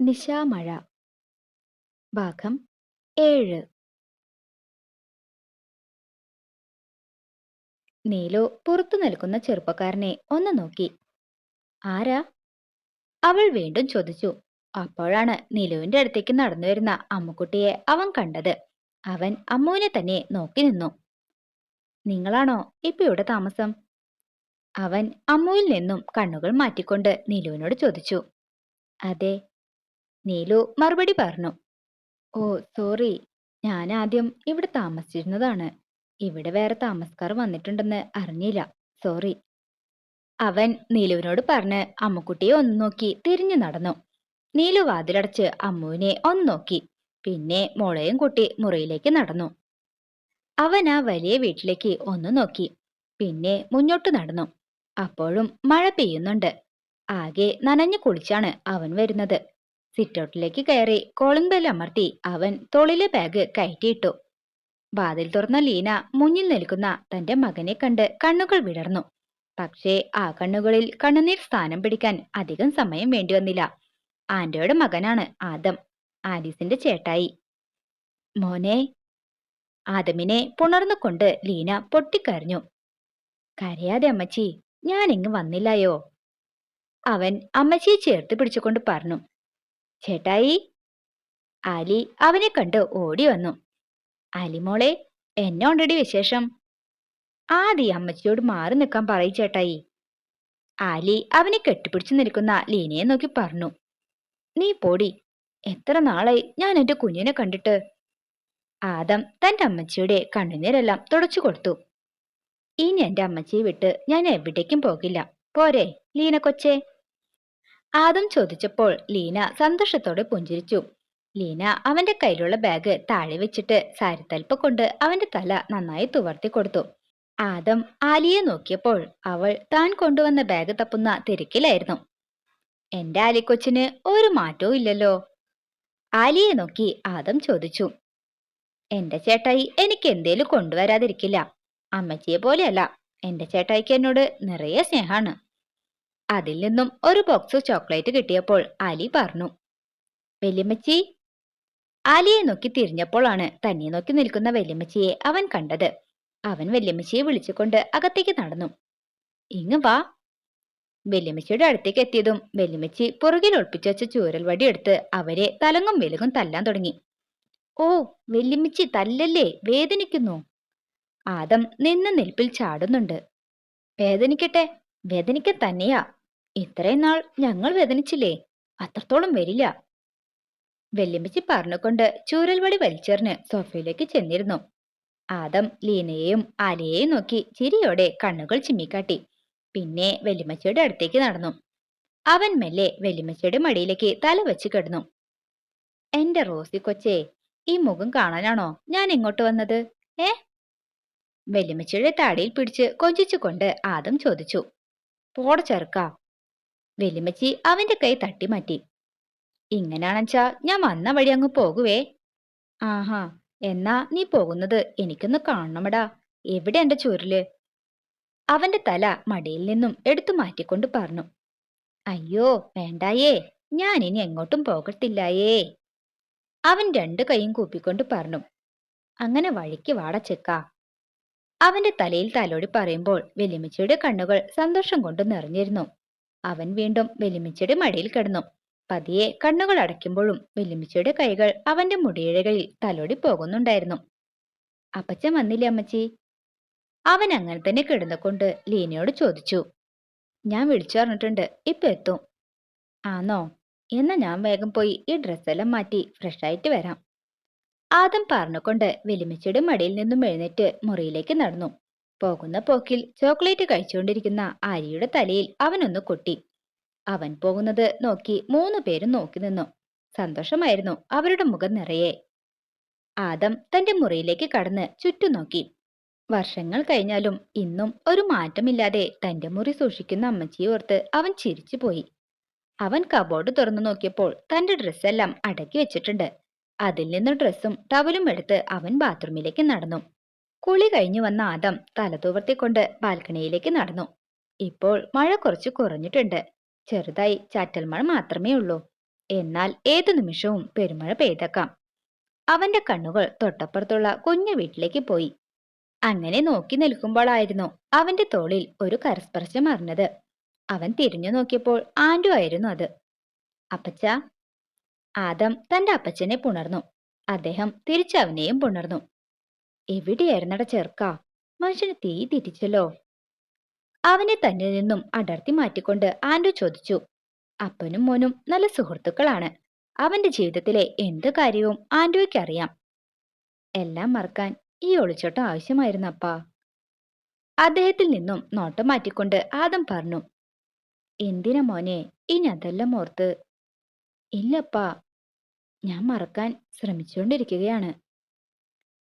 നിശാമഴ ഭാഗം ഏഴ്. നീലു പുറത്തു നിൽക്കുന്ന ചെറുപ്പക്കാരനെ ഒന്ന് നോക്കി. ആരാ? അവൾ വീണ്ടും ചോദിച്ചു. അപ്പോഴാണ് നീലുവിന്റെ അടുത്തേക്ക് നടന്നു വരുന്ന അമ്മുക്കുട്ടിയെ അവൻ കണ്ടത്. അവൻ അമ്മുവിനെ തന്നെ നോക്കി നിന്നു. നിങ്ങളാണോ ഇപ്പൊ ഇവിടെ താമസം? അവൻ അമ്മുവിൽ നിന്നും കണ്ണുകൾ മാറ്റിക്കൊണ്ട് നീലുവിനോട് ചോദിച്ചു. അതെ നീലു മറുപടി പറഞ്ഞു. Oh sorry. ഞാൻ ആദ്യം ഇവിടെ താമസിച്ചിരുന്നതാണ്. ഇവിടെ വേറെ താമസക്കാർ വന്നിട്ടുണ്ടെന്ന് അറിഞ്ഞില്ല. സോറി. അവൻ നീലുവിനോട് പറഞ്ഞ് അമ്മുക്കുട്ടിയെ ഒന്ന് നോക്കി തിരിഞ്ഞു നടന്നു. നീലു വാതിലടച്ച് അമ്മുവിനെ ഒന്ന് നോക്കി. പിന്നെ മോളെയും കുട്ടി മുറിയിലേക്ക് നടന്നു. അവൻ ആ വലിയ വീട്ടിലേക്ക് ഒന്ന് നോക്കി. പിന്നെ മുന്നോട്ട് നടന്നു. അപ്പോഴും മഴ പെയ്യുന്നുണ്ട്. ആകെ നനഞ്ഞു കുളിച്ചാണ് അവൻ വരുന്നത്. സിറ്റൗട്ടിലേക്ക് കയറി. കോളിംഗ് ബെൽ അമർത്തി. അവൻ തോളിലെ ബാഗ് കയറ്റിയിട്ടു. വാതിൽ തുറന്ന ലീന മുന്നിൽ നിൽക്കുന്ന തന്റെ മകനെ കണ്ട് കണ്ണുകൾ വിടർന്നു. പക്ഷേ ആ കണ്ണുകളിൽ കണ്ണുനീർ സ്ഥാനം പിടിക്കാൻ അധികം സമയം വേണ്ടി വന്നില്ല. ആന്റോയുടെ മകനാണ് ആദം. ആലീസിന്റെ ചേട്ടായി. മോനെ. ആദമിനെ പുണർന്നുകൊണ്ട് ലീന പൊട്ടിക്കരഞ്ഞു. കരയാതെ അമ്മച്ചി ഞാൻ ഇങ്ങ് വന്നില്ലായോ? അവൻ അമ്മച്ചിയെ ചേർത്ത് പിടിച്ചുകൊണ്ട് പറഞ്ഞു. ചേട്ടായി. അലി അവനെ കണ്ട് ഓടി വന്നു. അലിമോളെ എന്നോണ്ടടി വിശേഷം? ആദി അമ്മച്ചിയോട് മാറി നിൽക്കാൻ പറയും ചേട്ടായി. അലി അവനെ കെട്ടിപ്പിടിച്ചു നിൽക്കുന്ന ലീനയെ നോക്കി പറഞ്ഞു. നീ പോടി എത്ര നാളായി ഞാൻ എന്റെ കുഞ്ഞിനെ കണ്ടിട്ട്? ആദം തന്റെ അമ്മച്ചിയുടെ കണ്ണുനീരെല്ലാം തുടച്ചു കൊടുത്തു. ഇനി എന്റെ അമ്മച്ചിയെ വിട്ട് ഞാൻ എവിടേക്കും പോകില്ല. പോരെ ലീന കൊച്ചേ. ആദം ചോദിച്ചപ്പോൾ ലീന സന്തോഷത്തോടെ പുഞ്ചിരിച്ചു. ലീന അവന്റെ കയ്യിലുള്ള ബാഗ് താഴെ വെച്ചിട്ട് സാരിത്തൽപ്പ് കൊണ്ട് അവന്റെ തല നന്നായി തുവർത്തി കൊടുത്തു. ആദം ആലിയെ നോക്കിയപ്പോൾ അവൾ താൻ കൊണ്ടുവന്ന ബാഗ് തപ്പുന്ന തിരക്കിലായിരുന്നു. എന്റെ ആലിക്കൊച്ചിന് ഒരു മാറ്റവും ഇല്ലല്ലോ? ആലിയെ നോക്കി ആദം ചോദിച്ചു. എന്റെ ചേട്ടായി എനിക്ക് എന്തേലും കൊണ്ടുവരാതിരിക്കില്ല. അമ്മച്ചിയെ പോലെയല്ല എന്റെ ചേട്ടായിക്ക് എന്നോട് നിറയെ സ്നേഹാണ് അതിൽ നിന്നും ഒരു ബോക്സ് ചോക്ലേറ്റ് കിട്ടിയപ്പോൾ അലി പറഞ്ഞു വെല്ലിമച്ചി അലിയെ നോക്കി തിരിഞ്ഞപ്പോഴാണ് തന്നെ നോക്കി നിൽക്കുന്ന വെല്ലിമച്ചിയെ അവൻ കണ്ടത്. അവൻ വെല്ലിമച്ചിയെ വിളിച്ചുകൊണ്ട് അകത്തേക്ക് നടന്നു. ഇങ്ങ് വാ. വെല്ലിമച്ചിയുടെ അടുത്തേക്ക് എത്തിയതും വെല്ലിമച്ചി പുറകിൽ ഒളിപ്പിച്ചു വെച്ച ചൂരൽ വടിയെടുത്ത് അവരെ തലങ്ങും വെലുങ്ങും തല്ലാൻ തുടങ്ങി. ഓ വെല്ലിമച്ചി തല്ലല്ലേ? വേദനിക്കുന്നു. ആദം നിന്ന് നിൽപ്പിൽ ചാടുന്നുണ്ട്. വേദനിക്കട്ടെ വേദനിക്ക തന്നെയാ. ഇത്രയും നാൾ ഞങ്ങൾ വേദനിച്ചില്ലേ? അത്രത്തോളം വരില്ല. വെല്ലുമ്പിച്ചി പറഞ്ഞുകൊണ്ട് ചൂരൽവടി വലിച്ചെറിഞ്ഞ് സോഫയിലേക്ക് ചെന്നിരുന്നു. ആദം ലീനയെയും ആലിയെയും നോക്കി ചിരിയോടെ കണ്ണുകൾ ചിമ്മിക്കാട്ടി. പിന്നെ വെല്ലുമച്ചയുടെ അടുത്തേക്ക് നടന്നു. അവൻ മെല്ലെ വെല്ലുമച്ചയുടെ മടിയിലേക്ക് തല വെച്ച് കിടന്നു. എന്റെ റോസി കൊച്ചേ ഈ മുഖം കാണാനാണോ ഞാൻ ഇങ്ങോട്ട് വന്നത്? ഏ? വെല്ലുമച്ചയുടെ താടിയിൽ പിടിച്ച് കൊഞ്ചിച്ചുകൊണ്ട് ആദം ചോദിച്ചു. പോട ചെറുക്ക വെല്ലുമ്മച്ചി അവന്റെ കൈ തട്ടി മാറ്റി ഇങ്ങനാണെച്ചാ ഞാൻ വന്ന വഴി അങ്ങ് പോകുവേ. ആഹാ എന്നാ നീ പോകുന്നത് എനിക്കൊന്ന് കാണണമടാ. എവിടെ എന്റെ ചുരൽ അവന്റെ തല മടിയിൽ നിന്നും എടുത്തു മാറ്റിക്കൊണ്ട് പറഞ്ഞു. അയ്യോ വേണ്ടായേ. ഞാൻ ഇനി എങ്ങോട്ടും പോകത്തില്ലായേ. അവൻ രണ്ടു കൈയും കൂപ്പിക്കൊണ്ട് പറഞ്ഞു. അങ്ങനെ വഴിക്ക് വാട ചെക്ക. അവന്റെ തലയിൽ തലോടി പറയുമ്പോൾ വെല്ലുമിച്ചിയുടെ കണ്ണുകൾ സന്തോഷം കൊണ്ട് നിറഞ്ഞിരുന്നു. അവൻ വീണ്ടും വെല്ലുമിച്ചയുടെ മടിയിൽ കിടന്നു. പതിയെ കണ്ണുകൾ അടയ്ക്കുമ്പോഴും വെല്ലുമിച്ചയുടെ കൈകൾ അവന്റെ മുടിയിഴകളിൽ തലോടി പോകുന്നുണ്ടായിരുന്നു. അപ്പച്ചൻ വന്നില്ലേ അമ്മച്ചി? അവൻ അങ്ങനെ തന്നെ കിടന്നുകൊണ്ട് ലീനയോട് ചോദിച്ചു. ഞാൻ വിളിച്ചു പറഞ്ഞിട്ടുണ്ട്. ഇപ്പൊ എത്തും. ആന്നോ? എന്നാ ഞാൻ വേഗം പോയി ഈ ഡ്രസ്സെല്ലാം മാറ്റി ഫ്രഷായിട്ട് വരാം. ആദം പറഞ്ഞുകൊണ്ട് വെല്ലുമിച്ചയുടെ മടിയിൽ നിന്നും എഴുന്നേറ്റ് മുറിയിലേക്ക് നടന്നു. പോകുന്ന പോക്കിൽ ചോക്ലേറ്റ് കഴിച്ചുകൊണ്ടിരിക്കുന്ന ആര്യയുടെ തലയിൽ അവനൊന്ന് കൊട്ടി. അവൻ പോകുന്നത് നോക്കി മൂന്നു പേരും നോക്കി നിന്നു. സന്തോഷമായിരുന്നു അവരുടെ മുഖം നിറയെ. ആദം തന്റെ മുറിയിലേക്ക് കടന്ന് ചുറ്റും നോക്കി. വർഷങ്ങൾ കഴിഞ്ഞാലും ഇന്നും ഒരു മാറ്റമില്ലാതെ തന്റെ മുറി സൂക്ഷിക്കുന്ന അമ്മച്ചിയെ ഓർത്ത് അവൻ ചിരിച്ചു പോയി. അവൻ കബോർഡ് തുറന്നു നോക്കിയപ്പോൾ തന്റെ ഡ്രസ്സെല്ലാം അടക്കി വെച്ചിട്ടുണ്ട്. അതിൽ നിന്ന് ഡ്രസ്സും ടവലും എടുത്ത് അവൻ ബാത്റൂമിലേക്ക് നടന്നു. കുളി കഴിഞ്ഞു വന്ന ആദം തലതൂവർത്തിക്കൊണ്ട് ബാൽക്കണിയിലേക്ക് നടന്നു. ഇപ്പോൾ മഴ കുറച്ച് കുറഞ്ഞിട്ടുണ്ട്. ചെറുതായി ചാറ്റൽ മഴ മാത്രമേ ഉള്ളൂ. എന്നാൽ ഏതു നിമിഷവും പെരുമഴ പെയ്തേക്കാം. അവന്റെ കണ്ണുകൾ തൊട്ടപ്പുറത്തുള്ള കുഞ്ഞു വീട്ടിലേക്ക് പോയി. അങ്ങനെ നോക്കി നിൽക്കുമ്പോഴായിരുന്നു അവന്റെ തോളിൽ ഒരു കരസ്പർശം അറിഞ്ഞത് അവൻ തിരിഞ്ഞു നോക്കിയപ്പോൾ ആൻഡു ആയിരുന്നു അത്. അപ്പച്ച. ആദം തന്റെ അപ്പച്ചനെ പുണർന്നു. അദ്ദേഹം തിരിച്ചവനെയും പുണർന്നു. എവിടെയായിരുന്നട ചെറുക്ക? മനുഷ്യന് തീ തിരിച്ചല്ലോ അവനെ തന്നിൽ നിന്നും അടർത്തി മാറ്റിക്കൊണ്ട് ആൻഡു ചോദിച്ചു അപ്പനും മോനും നല്ല സുഹൃത്തുക്കളാണ്. അവന്റെ ജീവിതത്തിലെ എന്ത് കാര്യവും ആൻഡോയ്ക്ക് അറിയാം എല്ലാം മറക്കാൻ ഈ ഒളിച്ചോട്ടം ആവശ്യമായിരുന്നു അപ്പാ അദ്ദേഹത്തിൽ നിന്നും നോട്ടം മാറ്റിക്കൊണ്ട് ആദം പറഞ്ഞു എന്തിനാ മോനെ ഇനി അതെല്ലാം ഓർത്ത്? ഇല്ലപ്പാ ഞാൻ മറക്കാൻ ശ്രമിച്ചുകൊണ്ടിരിക്കുകയാണ്.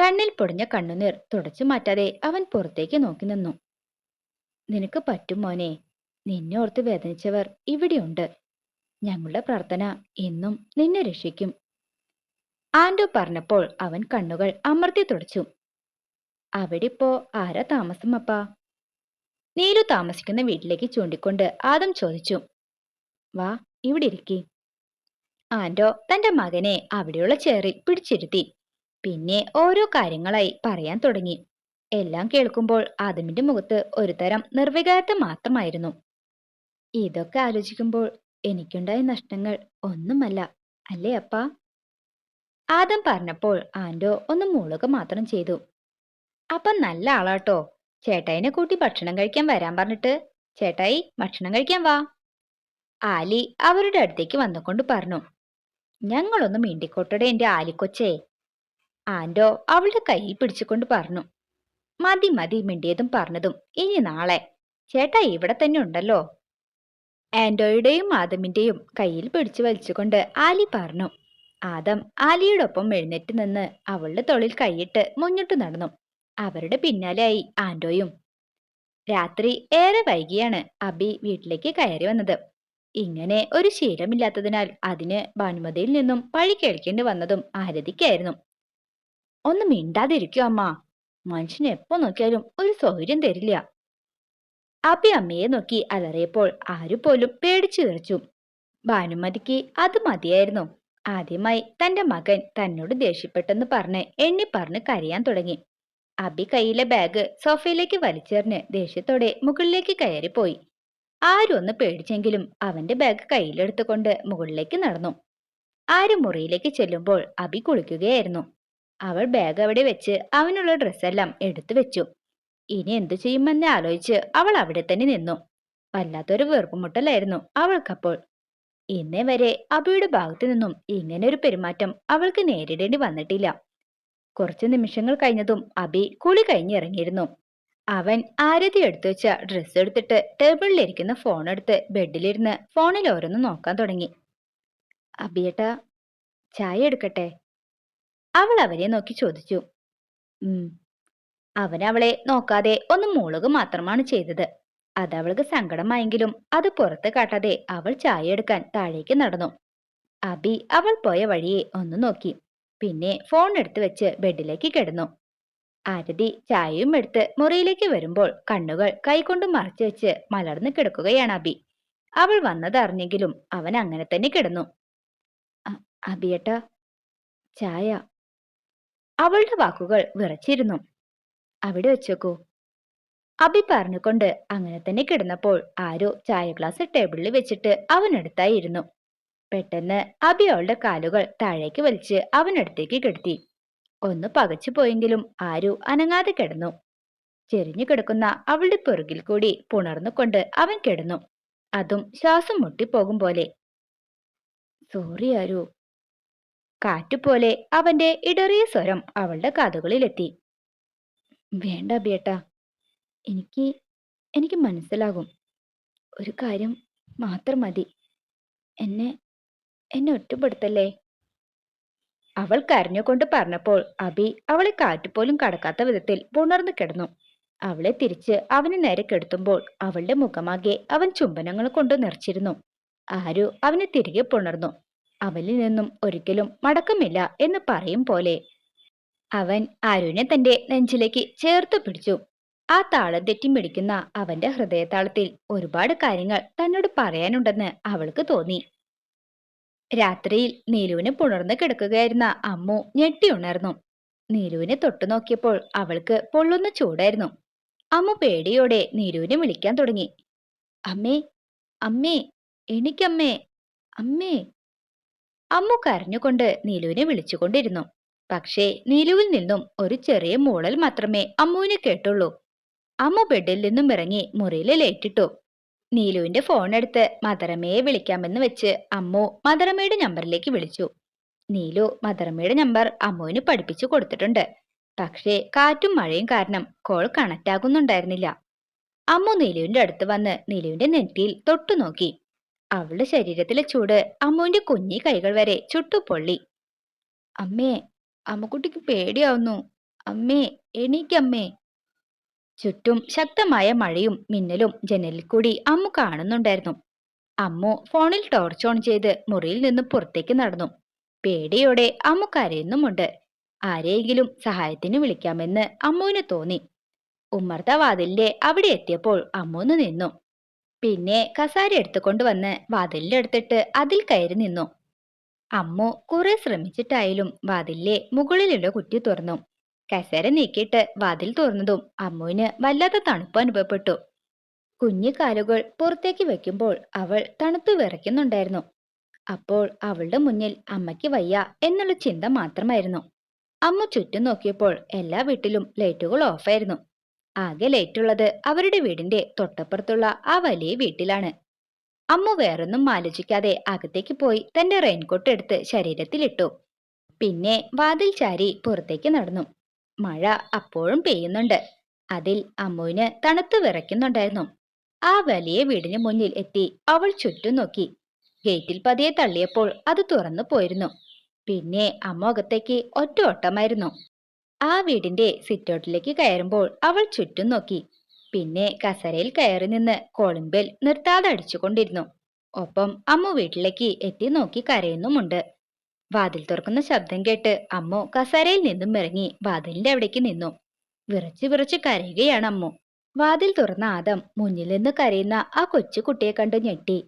കണ്ണിൽ പൊടിഞ്ഞ കണ്ണുനീർ തുടച്ചു മാറ്റാതെ അവൻ പുറത്തേക്ക് നോക്കി നിന്നു. നിനക്ക് പറ്റും മോനെ നിന്നെ ഓർത്ത് വേദനിച്ചവർ ഇവിടെയുണ്ട്. ഞങ്ങളുടെ പ്രാർത്ഥന എന്നും നിന്നെ രക്ഷിക്കും. ആൻഡു പറഞ്ഞപ്പോൾ അവൻ കണ്ണുകൾ അമർത്തി തുടച്ചു. അവിടെ അവിടിപ്പോ ആരാ താമസം അപ്പ? നീലു താമസിക്കുന്ന വീട്ടിലേക്ക് ചൂണ്ടിക്കൊണ്ട് ആദം ചോദിച്ചു. വാ ഇവിടെ ഇരിക്കി. ആൻഡോ തന്റെ മകനെ അവിടെയുള്ള ചേറിൽ പിടിച്ചിരുത്തി. പിന്നെ ഓരോ കാര്യങ്ങളായി പറയാൻ തുടങ്ങി. എല്ലാം കേൾക്കുമ്പോൾ ആദമിന്റെ മുഖത്ത് ഒരുതരം നിർവികാരത മാത്രമായിരുന്നു. ഇതൊക്കെ ആലോചിക്കുമ്പോൾ എനിക്കുണ്ടായ നഷ്ടങ്ങൾ ഒന്നുമല്ല അല്ലേ അപ്പ? ആദം പറഞ്ഞപ്പോൾ ആൻഡോ ഒന്ന് മൂളുക മാത്രം ചെയ്തു. അപ്പ നല്ല ആളാട്ടോ. ചേട്ടായിനെ കൂട്ടി ഭക്ഷണം കഴിക്കാൻ വരാൻ പറഞ്ഞിട്ട്. ചേട്ടായി ഭക്ഷണം കഴിക്കാൻ വാ. ആലി അവരുടെ അടുത്തേക്ക് വന്നുകൊണ്ട് പറഞ്ഞു. ഞങ്ങളൊന്ന് മിണ്ടിക്കോട്ടടെ എന്റെ ആലിക്കൊച്ചേ. ആൻഡോ അവളുടെ കയ്യിൽ പിടിച്ചുകൊണ്ട് പറഞ്ഞു. മതി മതി മിണ്ടിയതും പറഞ്ഞതും. ഇനി നാളെ. ചേട്ടാ ഇവിടെ തന്നെ ഉണ്ടല്ലോ. ആൻഡോയുടെയും ആദമിന്റെയും കയ്യിൽ പിടിച്ചു വലിച്ചുകൊണ്ട് ആലി പറഞ്ഞു. ആദം ആലിയോടൊപ്പം എഴുന്നേറ്റ് നിന്ന് അവളുടെ തൊളിൽ കൈയിട്ട് മുന്നോട്ട് നടന്നു. അവരുടെ പിന്നാലെയായി ആൻഡോയും. രാത്രി ഏറെ വൈകിയാണ് അബി വീട്ടിലേക്ക് കയറി വന്നത്. ഇങ്ങനെ ഒരു ശീലമില്ലാത്തതിനാൽ അതിന് ഭാനുമതിയിൽ നിന്നും പഴി കേൾക്കേണ്ടി വന്നതും ആരതിക്കായിരുന്നു. ഒന്ന് മിണ്ടാതിരിക്കൂ അമ്മ. മനുഷ്യൻ എപ്പോ നോക്കിയാലും ഒരു സൗകര്യം തരില്ല. അപ്പി അമ്മയെ നോക്കി അലറിയപ്പോൾ ആരുപോലും പേടിച്ചു വിറച്ചു. ഭാനുമതിക്ക് അത് മതിയായിരുന്നു. ആദ്യമായി തന്റെ മകൻ തന്നോട് ദേഷ്യപ്പെട്ടെന്ന് പറഞ്ഞ് എണ്ണി പറഞ്ഞ് കരയാൻ തുടങ്ങി. അബി കയ്യിലെ ബാഗ് സോഫയിലേക്ക് വലിച്ചെറിഞ്ഞ് ദേഷ്യത്തോടെ മുകളിലേക്ക് കയറിപ്പോയി. ആരും ഒന്ന് പേടിച്ചെങ്കിലും അവന്റെ ബാഗ് കയ്യിലെടുത്തുകൊണ്ട് മുകളിലേക്ക് നടന്നു. ആരും മുറിയിലേക്ക് ചെല്ലുമ്പോൾ അബി കുളിക്കുകയായിരുന്നു. അവൾ ബാഗ് അവിടെ വെച്ച് അവനുള്ള ഡ്രസ്സെല്ലാം എടുത്തു വെച്ചു. ഇനി എന്തു ചെയ്യുമെന്ന് ആലോചിച്ച് അവൾ അവിടെ തന്നെ നിന്നു. വല്ലാത്തൊരു വെറുപ്പുമുട്ടലായിരുന്നു അവൾക്കപ്പോൾ. ഇന്നേ വരെ അബിയുടെ ഭാഗത്തു നിന്നും ഇങ്ങനെ ഒരു പെരുമാറ്റം അവൾക്ക് നേരിടേണ്ടി വന്നിട്ടില്ല. കുറച്ച് നിമിഷങ്ങൾ കഴിഞ്ഞതും അബി കുളി കഴിഞ്ഞിറങ്ങിയിരുന്നു അവൻ ആരതി എടുത്തു വെച്ച ഡ്രസ്സ് എടുത്തിട്ട് ടേബിളിലിരിക്കുന്ന ഫോൺ എടുത്ത് ബെഡിലിരുന്ന് ഫോണിൽ ഓരോന്ന് നോക്കാൻ തുടങ്ങി. അബിയേട്ടാ ചായ എടുക്കട്ടെ? അവൾ അവരെ നോക്കി ചോദിച്ചു. അവൻ അവളെ നോക്കാതെ ഒന്ന് മൂളുക മാത്രമാണ് ചെയ്തത്. അത് അവൾക്ക് സങ്കടമായെങ്കിലും അത് പുറത്ത് കാട്ടാതെ അവൾ ചായ എടുക്കാൻ താഴേക്ക് നടന്നു. അബി അവൾ പോയ വഴിയെ ഒന്ന് നോക്കി. പിന്നെ ഫോൺ എടുത്തു വെച്ച് ബെഡിലേക്ക് കിടന്നു. ആരതി ചായയും എടുത്ത് മുറിയിലേക്ക് വരുമ്പോൾ കണ്ണുകൾ കൈകൊണ്ട് മറച്ചു വെച്ച് മലർന്നു കിടക്കുകയാണ് അബി. അവൾ വന്നതറിഞ്ഞെങ്കിലും അവൻ അങ്ങനെ തന്നെ കിടന്നു. അബിയേട്ടാ ചായ അവളുടെ വാക്കുകൾ വിറച്ചിരുന്നു. അവിടെ വെച്ചേക്കൂ. അബി പറഞ്ഞുകൊണ്ട് അങ്ങനെ തന്നെ കിടന്നപ്പോൾ ആരോ ചായ ഗ്ലാസ് ടേബിളിൽ വെച്ചിട്ട് അവനടുത്തായി ഇരുന്നു. പെട്ടെന്ന് അബി അവളുടെ കാലുകൾ താഴേക്ക് വലിച്ച് അവനടുത്തേക്ക് കിടത്തി. ഒന്ന് പകച്ചു പോയെങ്കിലും ആരു അനങ്ങാതെ കിടന്നു. ചെരിഞ്ഞു കിടക്കുന്ന അവളുടെ പിറകിൽ കൂടി പുണർന്നുകൊണ്ട് അവൻ കിടന്നു. അതും ശ്വാസം മുട്ടിപ്പോകും പോലെ. സോറി ആരു കാറ്റുപോലെ അവന്റെ ഇടറിയ സ്വരം അവളുടെ കാതുകളിലെത്തി. വേണ്ട ബേട്ട എനിക്ക് എനിക്ക് മനസ്സിലാകും. ഒരു കാര്യം മാത്രം മതി. എന്നെ എന്നെ ഒറ്റപ്പെടുത്തല്ലേ? അവൾ കരഞ്ഞുകൊണ്ട് പറഞ്ഞപ്പോൾ അബി അവളെ കാറ്റുപോലും കടക്കാത്ത വിധത്തിൽ പുണർന്നു കിടന്നു. അവളെ തിരിച്ച് അവന് നേരെ കെടുത്തുമ്പോൾ അവളുടെ മുഖമാകെ അവൻ ചുംബനങ്ങൾ കൊണ്ട് നിറച്ചിരുന്നു. ആരു അവനെ തിരികെ പുണർന്നു. അവനിൽ നിന്നും ഒരിക്കലും മടക്കമില്ല എന്ന് പറയും പോലെ. അവൻ അരുണെ തന്റെ നെഞ്ചിലേക്ക് ചേർത്ത് പിടിച്ചു. ആ താളം തെറ്റി മിടിക്കുന്ന അവന്റെ ഹൃദയതാളത്തിൽ ഒരുപാട് കാര്യങ്ങൾ തന്നോട് പറയാനുണ്ടെന്ന് അവൾക്ക് തോന്നി. രാത്രിയിൽ നീലുവിന് പുണർന്നു കിടക്കുകയായിരുന്ന അമ്മു ഞെട്ടി ഉണർന്നു. നീലുവിനെ തൊട്ടു നോക്കിയപ്പോൾ അവൾക്ക് പൊള്ളുന്ന ചൂടായിരുന്നു. അമ്മു പേടിയോടെ നീലുവിനെ വിളിക്കാൻ തുടങ്ങി. അമ്മേ അമ്മേ എനിക്കമ്മേ അമ്മേ അമ്മു കരഞ്ഞുകൊണ്ട് നീലുവിനെ വിളിച്ചുകൊണ്ടിരുന്നു. പക്ഷേ നീലുവിൽ നിന്നും ഒരു ചെറിയ മൂളൽ മാത്രമേ അമ്മുവിന് കേട്ടുള്ളൂ. അമ്മു ബെഡിൽ നിന്നും ഇറങ്ങി മുറിയിൽ ലേറ്റിട്ടു നീലുവിന്റെ ഫോൺ എടുത്ത് മദറമ്മയെ വിളിക്കാമെന്ന് വെച്ച് അമ്മു മദറമ്മയുടെ നമ്പറിലേക്ക് വിളിച്ചു. നീലു മദറമ്മയുടെ നമ്പർ അമ്മുവിന് പഠിപ്പിച്ചു കൊടുത്തിട്ടുണ്ട്. പക്ഷേ കാറ്റും മഴയും കാരണം കോൾ കണക്ട് ആകുന്നുണ്ടായിരുന്നില്ല. അമ്മു നീലുവിന്റെ അടുത്ത് വന്ന് നീലുവിന്റെ നെറ്റിയിൽ തൊട്ടു നോക്കി അവളുടെ ശരീരത്തിലെ ചൂട് അമ്മുവിന്റെ കുഞ്ഞി കൈകൾ വരെ ചുട്ടുപൊള്ളി. അമ്മേ അമ്മക്കുട്ടിക്ക് പേടിയാവുന്നു. അമ്മേ എണീക്കമ്മേ. ചുറ്റും ശക്തമായ മഴയും മിന്നലും ജനലിൽ കൂടി അമ്മു കാണുന്നുണ്ടായിരുന്നു. അമ്മു ഫോണിൽ ടോർച്ച് ഓൺ ചെയ്ത് മുറിയിൽ നിന്ന് പുറത്തേക്ക് നടന്നു. പേടിയോടെ അമ്മു കരയുന്നുമുണ്ട്. ആരെയെങ്കിലും സഹായത്തിന് വിളിക്കാമെന്ന് അമ്മുവിന് തോന്നി. ഉമ്മർത്ത വാതിലിന്റെ അവിടെ എത്തിയപ്പോൾ അമ്മൂന്ന് നിന്നു. പിന്നെ കസാര എടുത്തുകൊണ്ട് വന്ന് വാതിലിലെടുത്തിട്ട് അതിൽ കയറി നിന്നു. അമ്മു കുറെ ശ്രമിച്ചിട്ടായാലും വാതിലിലെ മുകളിലുള്ള കുറ്റി തുറന്നു. കസേര നീക്കിയിട്ട് വാതിൽ തുറന്നതും അമ്മുവിന് വല്ലാത്ത തണുപ്പ് അനുഭവപ്പെട്ടു. കുഞ്ഞു കാലുകൾ പുറത്തേക്ക് വെക്കുമ്പോൾ അവൾ തണുത്തു വിറയ്ക്കുന്നുണ്ടായിരുന്നു. അപ്പോൾ അവളുടെ മുന്നിൽ അമ്മയ്ക്ക് വയ്യ എന്നുള്ള ചിന്ത മാത്രമായിരുന്നു. അമ്മ ചുറ്റും നോക്കിയപ്പോൾ എല്ലാ വീട്ടിലും ലൈറ്റുകൾ ഓഫായിരുന്നു. ആകെ ലൈറ്റുള്ളത് അവരുടെ വീടിന്റെ തൊട്ടപ്പുറത്തുള്ള ആ വലിയ വീട്ടിലാണ്. അമ്മ വേറൊന്നും ആലോചിക്കാതെ അകത്തേക്ക് പോയി തന്റെ റെയിൻകോട്ട് എടുത്ത് ശരീരത്തിലിട്ടു. പിന്നെ വാതിൽ ചാരി പുറത്തേക്ക് നടന്നു. മഴ അപ്പോഴും പെയ്യുന്നുണ്ട്. അതിൽ അമ്മുവിന് തണുത്തു വിറയ്ക്കുന്നുണ്ടായിരുന്നു. ആ വലിയ വീടിന് മുന്നിൽ എത്തി അവൾ ചുറ്റും നോക്കി. ഗേറ്റിൽ പതിയെ തള്ളിയപ്പോൾ അത് തുറന്നു പോയിരുന്നു. പിന്നെ അമ്മ അകത്തേക്ക് ഒറ്റ ഓട്ടമായിരുന്നു. ആ വീടിന്റെ സിറ്റൗട്ടിലേക്ക് കയറുമ്പോൾ അവൾ ചുറ്റും നോക്കി. പിന്നെ കസരയിൽ കയറി നിന്ന് കോളിംഗ് ബെൽ നിർത്താതെ അടിച്ചുകൊണ്ടിരുന്നു. ഒപ്പം അമ്മു വീട്ടിലേക്ക് എത്തി നോക്കി കരയുന്നുമുണ്ട്. വാതിൽ തുറക്കുന്ന ശബ്ദം കേട്ട് അമ്മു കസരയിൽ നിന്നും ഇറങ്ങി വാതിലിന്റെ അവിടേക്ക് നിന്നു. വിറച്ച് വിറച്ച് കരയുകയാണ് അമ്മു. വാതിൽ തുറന്ന ആദം മുന്നിൽ നിന്ന് കരയുന്ന ആ കൊച്ചു കുട്ടിയെ കണ്ട് ഞെട്ടി.